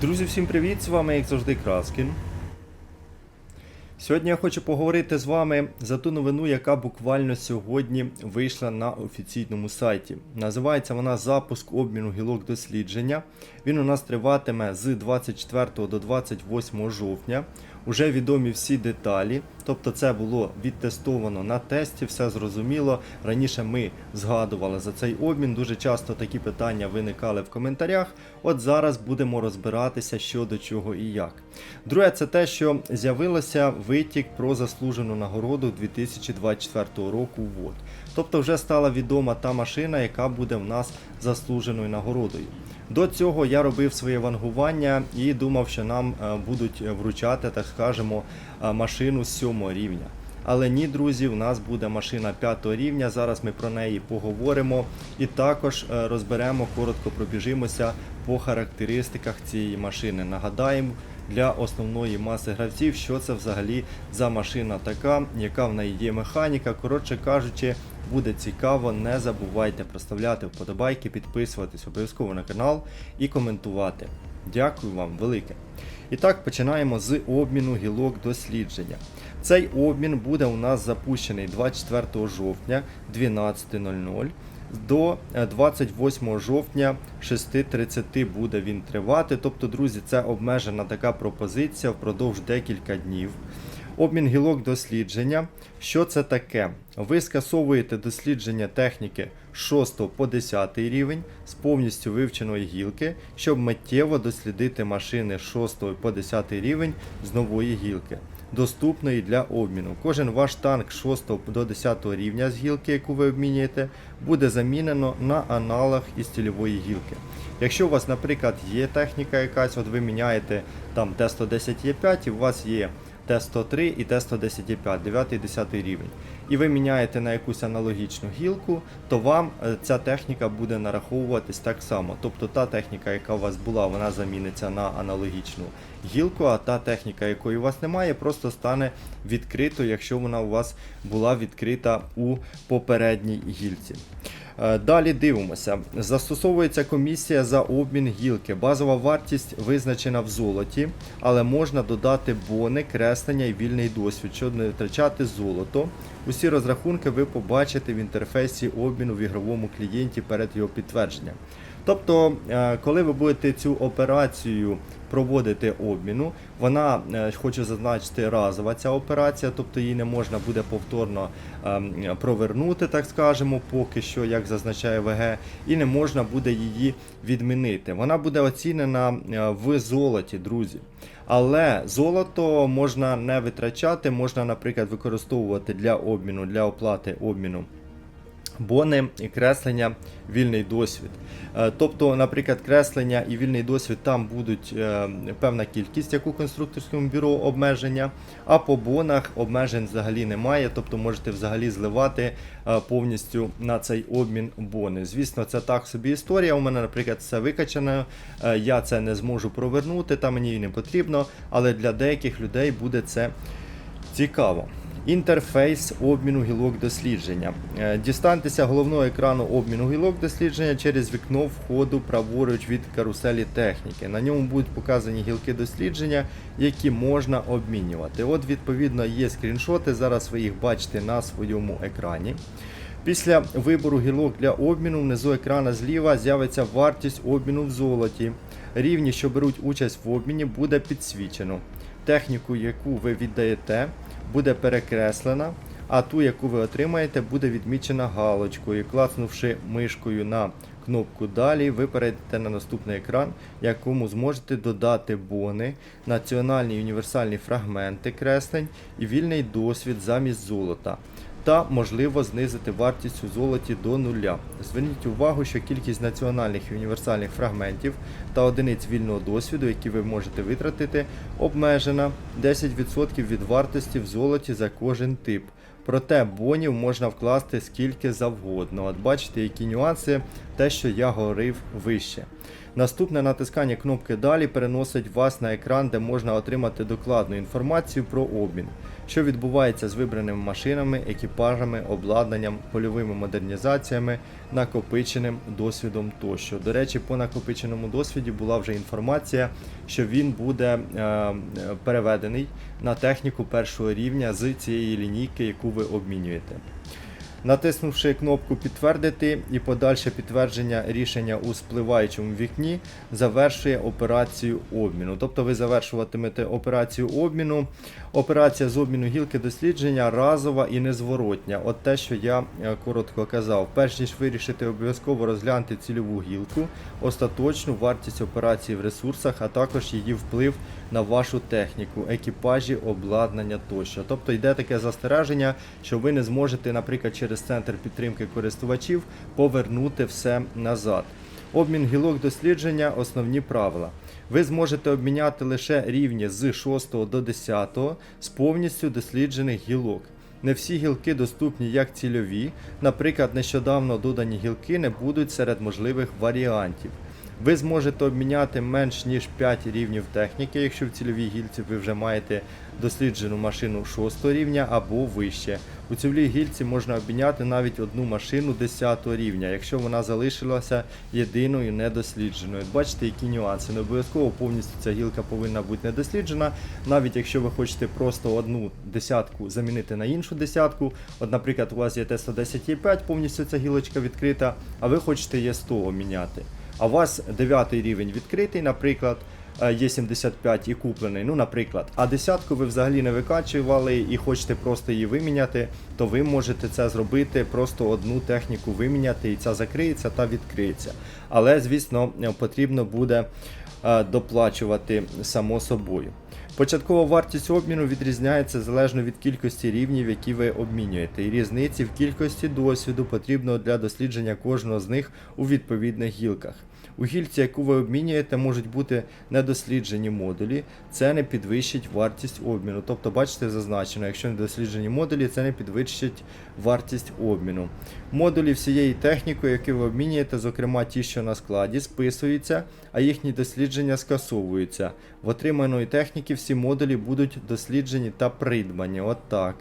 Друзі, всім привіт! З вами, як завжди, Краскін. Сьогодні я хочу поговорити з вами за ту новину, яка буквально сьогодні вийшла на офіційному сайті. Називається вона Запуск обміну гілок дослідження. Він у нас триватиме з 24 до 28 жовтня. Уже відомі всі деталі, тобто це було відтестовано на тесті, все зрозуміло. Раніше ми згадували за цей обмін. Дуже часто такі питання виникали в коментарях. От зараз будемо розбиратися, що до чого і як. Друге, це те, що з'явилося витік про заслужену нагороду 2024 року. ВОД. Тобто вже стала відома та машина, яка буде в нас заслуженою нагородою. До цього я робив своє вангування і думав, що нам е, будуть вручати, так скажемо, е, машину з 7 рівня. Але ні, друзі, в нас буде машина 5 рівня. Зараз ми про неї поговоримо і також е, розберемо, коротко пробіжимося по характеристиках цієї машини. Нагадаємо для основної маси гравців, що це взагалі за машина така, яка в неї є механіка. Коротше кажучи, буде цікаво. Не забувайте проставляти вподобайки, підписуватись обов'язково на канал і коментувати. Дякую вам велике. І так, починаємо з обміну гілок дослідження. Цей обмін буде у нас запущений 24 жовтня 12.00 до е, 28 жовтня 6.30 буде він тривати. Тобто, друзі, це обмежена така пропозиція впродовж декілька днів. Обмін гілок дослідження. Що це таке? Ви скасовуєте дослідження техніки 6 по 10 рівень з повністю вивченої гілки, щоб миттєво дослідити машини 6 по 10 рівень з нової гілки, доступної для обміну. Кожен ваш танк 6 до 10 рівня з гілки, яку ви обмінюєте, буде замінено на аналог із цільової гілки. Якщо у вас, наприклад, є техніка якась, от ви міняєте там Т-110Е5 і у вас є Т-103 і Т-110Е5, 9 і 10 рівень, і ви міняєте на якусь аналогічну гілку, то вам е, ця техніка буде нараховуватись так само. Тобто та техніка, яка у вас була, вона заміниться на аналогічну гілку, а та техніка, якої у вас немає, просто стане відкритою, якщо вона у вас була відкрита у попередній гілці. Е, Далі дивимося. Застосовується комісія за обмін гілки. Базова вартість визначена в золоті, але можна додати бони, креслення і вільний досвід, щоб не втрачати золото. Усі розрахунки ви побачите в інтерфейсі обміну в ігровому клієнті перед його підтвердженням. Тобто, е, коли ви будете цю операцію проводити обміну, вона, е, хочу зазначити, разова ця операція, тобто її не можна буде повторно ем, провернути, так скажемо, поки що, як зазначає ВГ, і не можна буде її відмінити. Вона буде оцінена е, в золоті, друзі. Але золото можна не витрачати, можна, наприклад, використовувати для обміну, для оплати обміну бони і креслення, вільний досвід. Е, Тобто, наприклад, креслення і вільний досвід там будуть е, певна кількість, як у конструкторському бюро обмеження, а по бонах обмежень взагалі немає, тобто можете взагалі зливати е, повністю на цей обмін бони. Звісно, це так собі історія. У мене, наприклад, все викачано, я це не зможу провернути, та мені і не потрібно, але для деяких людей буде це цікаво. Інтерфейс обміну гілок дослідження. Е, Дістаньтеся головного екрану обміну гілок дослідження через вікно входу праворуч від каруселі техніки. На ньому будуть показані гілки дослідження, які можна обмінювати. От, відповідно, є скріншоти. Зараз ви їх бачите на своєму екрані. Після вибору гілок для обміну внизу екрана зліва з'явиться вартість обміну в золоті. Рівні, що беруть участь в обміні, буде підсвічено. Техніку, яку ви віддаєте, буде перекреслена, а ту, яку ви отримаєте, буде відмічена галочкою. Клацнувши мишкою на кнопку Далі, ви перейдете на наступний екран, якому зможете додати бони, національні і універсальні фрагменти креслень і вільний досвід замість золота. Та можливо знизити вартість у золоті до нуля. Зверніть увагу, що кількість національних і універсальних фрагментів та одиниць вільного досвіду, які ви можете витратити, обмежена 10% від вартості в золоті за кожен тип. Проте бонів можна вкласти скільки завгодно. От бачите, які нюанси, те, що я говорив вище. Наступне натискання кнопки Далі переносить вас на екран, де можна отримати докладну інформацію про обмін, що відбувається з вибраними машинами, екіпажами, обладнанням, польовими модернізаціями, накопиченим досвідом тощо. До речі, по накопиченому досвіді була вже інформація, що він буде е, е, переведений на техніку першого рівня з цієї лінійки, яку ви обмінюєте. Натиснувши кнопку Підтвердити і подальше підтвердження рішення у спливаючому вікні, завершує операцію обміну. Тобто ви завершуватимете операцію обміну. Операція з обміну гілки дослідження разова і незворотня. От те, що я е, коротко казав. Перш ніж вирішити, обов'язково розгляньте цільову гілку, остаточну вартість операції в ресурсах, а також її вплив на вашу техніку, екіпажі, обладнання тощо. Тобто йде таке застереження, що ви не зможете, наприклад, через центр підтримки користувачів повернути все назад. Обмін гілок дослідження основні правила. Ви зможете обміняти лише рівні з 6 до 10 з повністю досліджених гілок. Не всі гілки доступні як цільові, наприклад, нещодавно додані гілки не будуть серед можливих варіантів. Ви зможете обміняти менш ніж 5 рівнів техніки, якщо в цільовій гільці ви вже маєте досліджену машину 6 рівня або вище. У цільовій гільці можна обміняти навіть одну машину 10 рівня, якщо вона залишилася єдиною недослідженою. Бачите, які нюанси. Не обов'язково повністю ця гілка повинна бути недосліджена. Навіть якщо ви хочете просто одну десятку замінити на іншу десятку. От, наприклад, у вас є Т-110Е5, повністю ця гілочка відкрита, а ви хочете Є100 обміняти. А у вас 9 рівень відкритий, наприклад, е, є 75 і куплений, ну, наприклад, а десятку ви взагалі не викачували і хочете просто її виміняти, то ви можете це зробити, просто одну техніку виміняти, і ця закриється та відкриється. Але, звісно, е, потрібно буде е, доплачувати само собою. Початкова вартість обміну відрізняється залежно від кількості рівнів, які ви обмінюєте, і різниці в кількості досвіду потрібно для дослідження кожного з них у відповідних гілках. У гільці, яку ви обмінюєте, можуть бути недосліджені модулі, це не підвищить вартість обміну. Тобто, бачите, зазначено, якщо недосліджені модулі, це не підвищить вартість обміну. Модулі всієї техніки, які ви обмінюєте, зокрема ті, що на складі, списуються, а їхні дослідження скасовуються. В отриманої техніки всі модулі будуть досліджені та придбані. От так.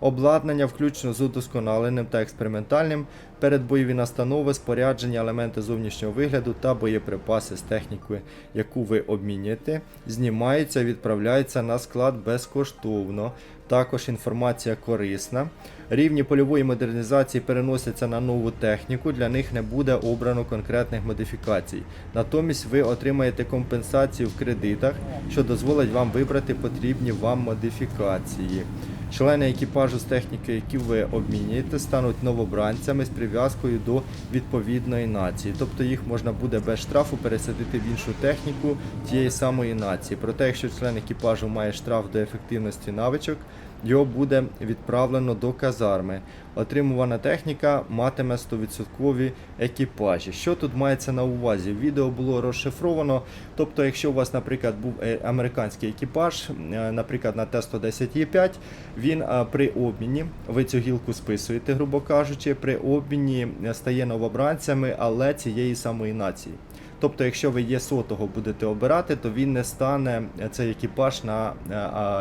Обладнання, включно з удосконаленим та експериментальним, передбойові настанови, спорядження, елементи зовнішнього вигляду та боєприпаси з технікою, яку ви обмінюєте, знімаються, відправляються на склад безкоштовно. Також інформація корисна. Рівні польової модернізації переносяться на нову техніку, для них не буде обрано конкретних модифікацій. Натомість ви отримаєте компенсацію в кредитах, що дозволить вам вибрати потрібні вам модифікації. Члени екіпажу з техніки, які ви обмінюєте, стануть новобранцями з прив'язкою до відповідної нації. Тобто їх можна буде без штрафу пересадити в іншу техніку тієї самої нації. Проте, якщо член екіпажу має штраф до ефективності навичок, його буде відправлено до казарми. Отримувана техніка матиме 100% екіпажі. Що тут мається на увазі? Відео було розшифровано. Тобто, якщо у вас, наприклад, був е, американський екіпаж, е, наприклад, на Т-110Е5, він е, при обміні, ви цю гілку списуєте, грубо кажучи, при обміні стає новобранцями, але цієї самої нації. Тобто, якщо ви є сотого будете обирати, то він не стане цей екіпаж на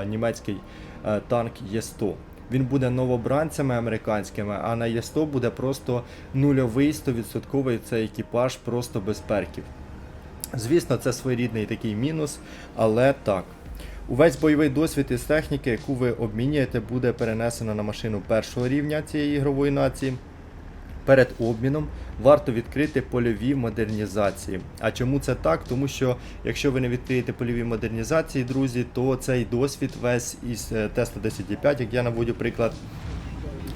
німецький танк Є100. Він буде новобранцями американськими, а на Є100 буде просто нульовий 100% цей екіпаж просто без перків. Звісно, це своєрідний такий мінус, але так. Увесь бойовий досвід із техніки, яку ви обмінюєте, буде перенесено на машину першого рівня цієї ігрової нації. Перед обміном варто відкрити польові модернізації. А чому це так? Тому що якщо ви не відкриєте польові модернізації, друзі, то цей досвід весь із тесту Т-110.5, як я наводю приклад,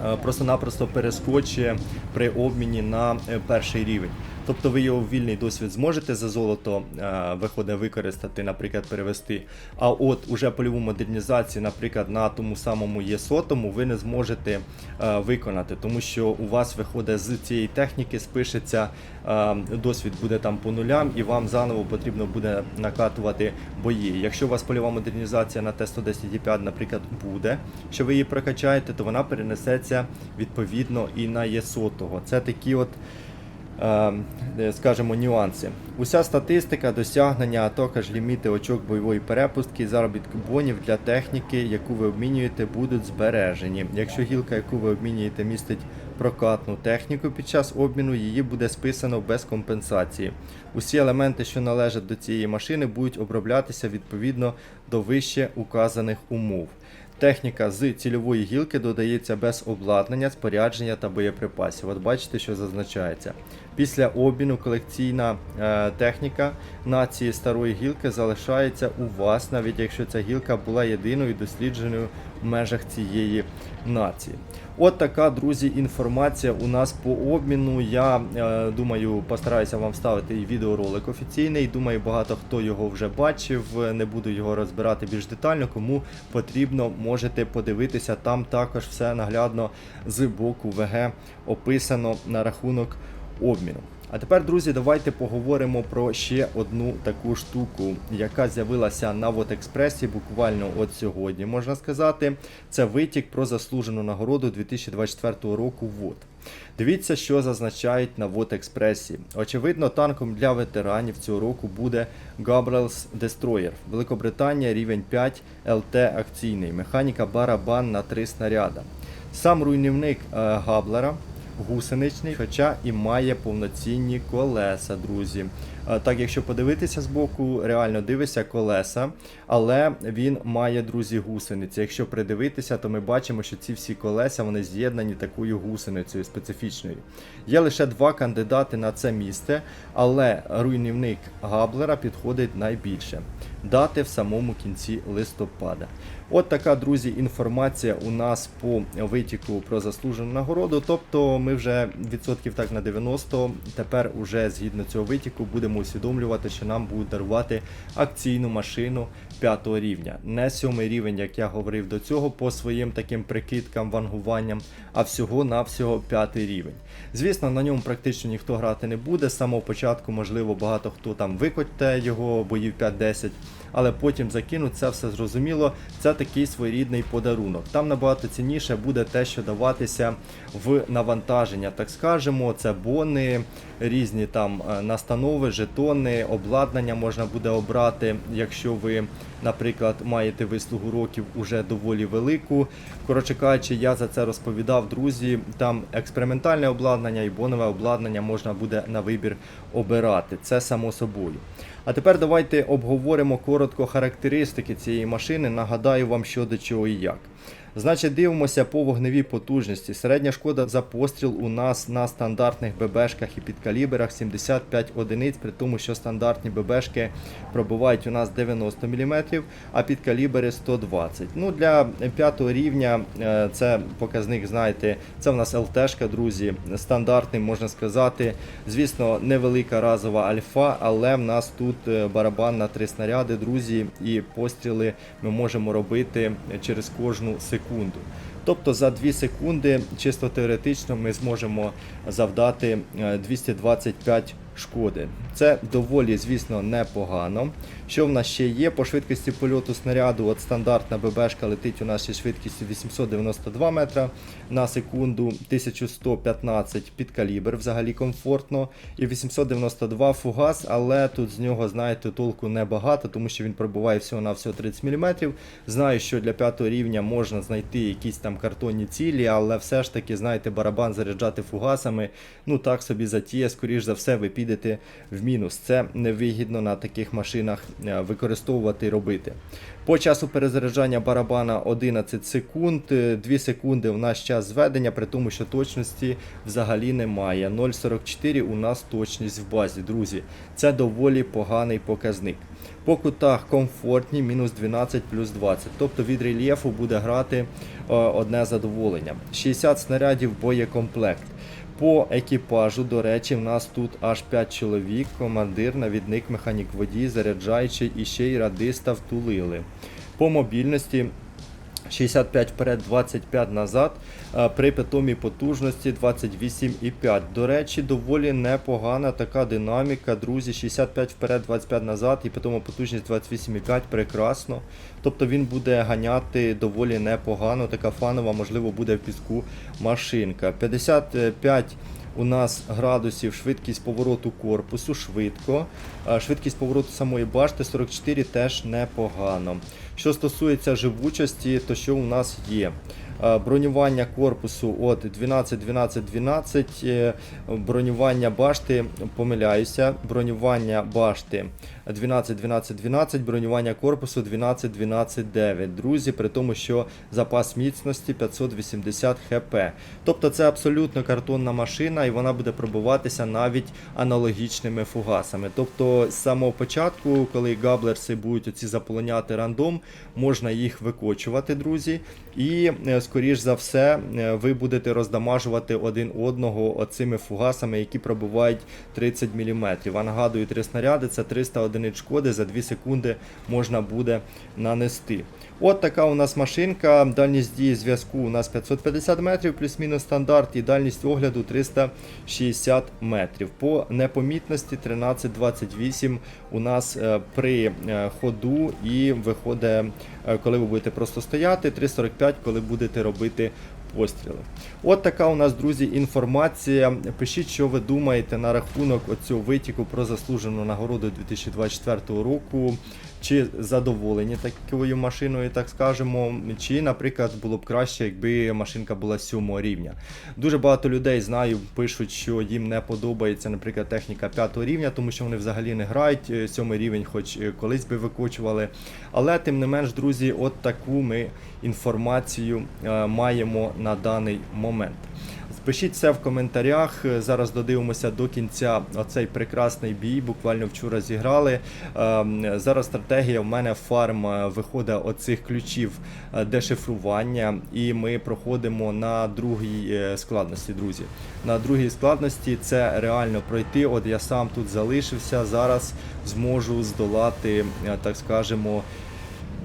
е, просто-напросто перескочує при обміні на е, перший рівень. Тобто ви його вільний досвід зможете за золото е, виходить використати, наприклад, перевести. А от уже польову модернізацію, наприклад, на тому самому Є100 ви не зможете е, виконати, тому що у вас виходить з цієї техніки, спишеться е, досвід буде там по нулям, і вам заново потрібно буде накатувати бої. Якщо у вас польова модернізація на Т-110.5, наприклад, буде, що ви її прокачаєте, то вона перенесеться відповідно і на Є100. Це такі от скажімо, нюанси. Уся статистика, досягнення, а також ліміти очок бойової перепустки і заробітку бонів для техніки, яку ви обмінюєте, будуть збережені. Якщо гілка, яку ви обмінюєте, містить прокатну техніку під час обміну, її буде списано без компенсації. Усі елементи, що належать до цієї машини, будуть оброблятися відповідно до вище указаних умов. Техніка з цільової гілки додається без обладнання, спорядження та боєприпасів. От бачите, що зазначається. Після обміну колекційна е, техніка нації старої гілки залишається у вас, навіть якщо ця гілка була єдиною дослідженою в межах цієї нації. От така, друзі, інформація у нас по обміну. Я е, думаю, постараюся вам вставити відеоролик офіційний. Думаю, багато хто його вже бачив. Не буду його розбирати більш детально. Кому потрібно, можете подивитися. Там також все наглядно з боку ВГ описано на рахунок обміну. А тепер, друзі, давайте поговоримо про ще одну таку штуку, яка з'явилася на Вотекспресі буквально от сьогодні, можна сказати. Це витік про заслужену нагороду 2024 року ВОД. Дивіться, що зазначають на Вотекспресі. Очевидно, танком для ветеранів цього року буде Gabriel's Destroyer. Великобританія, рівень 5, ЛТ акційний, механіка барабан на 3 снаряда. Сам руйнівник е, Габлера гусеничний, хоча і має повноцінні колеса, друзі. Е, Так, якщо подивитися з боку, реально дивишся колеса, але він має, друзі, гусениці. Якщо придивитися, то ми бачимо, що ці всі колеса вони з'єднані такою гусеницею специфічною. Є лише два кандидати на це місце, але руйнівник Габлера підходить найбільше. Дати в самому кінці листопада. От така, друзі, інформація у нас по витіку про заслужену нагороду. Тобто ми вже відсотків так на 90, тепер уже згідно цього витіку будемо усвідомлювати, що нам будуть дарувати акційну машину 5 рівня. Не 7 рівень, як я говорив до цього, по своїм таким прикидкам, вангуванням, а всього-навсього 5 рівень. Звісно, на ньому практично ніхто грати не буде. З самого початку, можливо, багато хто там викотьте його боїв 5-10 але потім закинуть це все зрозуміло. Це такий своєрідний подарунок. Там набагато цінніше буде те, що даватися в навантаження, так скажемо, це бони, різні там е, настанови, жетони, обладнання можна буде обрати, якщо ви. Наприклад, маєте вислугу років уже доволі велику. Коротше кажучи, я за це розповідав, друзі. Там експериментальне обладнання і бонове обладнання можна буде на вибір обирати. Це само собою. А тепер давайте обговоримо коротко характеристики цієї машини. Нагадаю вам, що до чого і як. Значить, дивимося по вогневій потужності. Середня шкода за постріл у нас на стандартних ББшках і підкаліберах 75 одиниць, при тому, що стандартні ББшки пробувають у нас 90 мм, а підкалібери 120. Ну, Для 5 рівня е, це показник, знаєте, це в нас ЛТшка, друзі, стандартний, можна сказати. Звісно, невелика разова альфа, але в нас тут е, барабан на 3 снаряди, друзі, і постріли ми можемо робити через кожну секунду. Тобто за 2 секунди, чисто теоретично, ми зможемо завдати е, 225 шкоди. Це доволі, звісно, непогано. Що в нас ще є? По швидкості польоту снаряду, от стандартна ББшка летить у нас зі швидкістю 892 метра на секунду, 1115 під калібр, взагалі комфортно. І 892 фугас, але тут з нього, знаєте, толку небагато, тому що він пробуває всього на всього 30 мм. Знаю, що для 5 рівня можна знайти якісь там картонні цілі, але все ж таки, знаєте, барабан заряджати фугасами, ну так собі затіє, скоріш за все, ви підете в мінус. Це невигідно на таких машинах е, використовувати і робити. По часу перезаряджання барабана 11 секунд, 2 секунди в наш час зведення, при тому, що точності взагалі немає. 0,44 у нас точність в базі, друзі. Це доволі поганий показник. По кутах комфортні, мінус 12 плюс 20. Тобто від рельєфу буде грати е, одне задоволення. 60 снарядів боєкомплект. По екіпажу, до речі, в нас тут аж 5 чоловік, командир, навідник, механік водій, заряджаючий і ще й радиста втулили. По мобільності 65 вперед, 25 назад, е, при питомій потужності 28,5. До речі, доволі непогана така динаміка, друзі. 65 вперед, 25 назад і питома потужність 28,5 прекрасно. Тобто він буде ганяти доволі непогано. Така фанова, можливо, буде в піску машинка. 55 у нас градусів швидкість повороту корпусу швидко. Швидкість повороту самої башти 44 теж непогано. Що стосується живучості, то що у нас є? Е, Бронювання корпусу от 12, 12, 12, е, бронювання башти, помиляюся, бронювання башти 12, 12, 12, бронювання корпусу 12, 12, 9. Друзі, при тому, що запас міцності 580 хп. Тобто це абсолютно картонна машина і вона буде пробиватися навіть аналогічними фугасами. Тобто з самого початку, коли габлерси будуть оці заполоняти рандом, можна їх викочувати, друзі. І е, скоріш за все е, ви будете роздамажувати один одного оцими фугасами, які пробувають 30 мм. А нагадую, три снаряди це 300 одиниць шкоди за 2 секунди можна буде нанести. От така у нас машинка. Дальність дії зв'язку у нас 550 метрів, плюс-мінус стандарт, і дальність огляду 360 метрів. По непомітності 13-28 у нас е, при е, ходу і виходить, е, коли ви будете просто стояти, 345, коли будете робити постріли. От така у нас, друзі, інформація. Пишіть, що ви думаєте на рахунок оцього витіку про заслужену нагороду 2024 року. Чи задоволені такою машиною, так скажемо, чи, наприклад, було б краще, якби машинка була сьомого рівня. Дуже багато людей знаю, пишуть, що їм не подобається, наприклад, техніка п'ятого рівня, тому що вони взагалі не грають е, сьомий рівень, хоч е, колись би викочували. Але тим не менш, друзі, от таку ми інформацію е, маємо на даний момент. Пишіть все в коментарях. Е, Зараз додивимося до кінця оцей прекрасний бій. Буквально вчора зіграли. Ем, Зараз стратегія в мене фарм е, виходить оцих ключів е, дешифрування, і ми проходимо на другій складності, друзі. На другій складності це реально пройти. От я сам тут залишився. Зараз зможу здолати, так скажемо,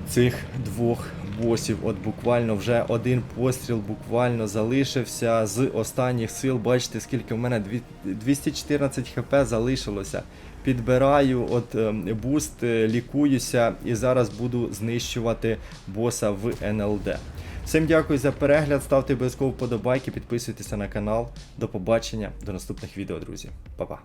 цих двох босів. От буквально вже один постріл буквально залишився з останніх сил. Бачите, скільки в мене 214 хп залишилося. Підбираю от ем, буст, е, лікуюся і зараз буду знищувати боса в НЛД. Всім дякую за перегляд, ставте обов'язково вподобайки, підписуйтеся на канал. До побачення, до наступних відео, друзі. Па-па.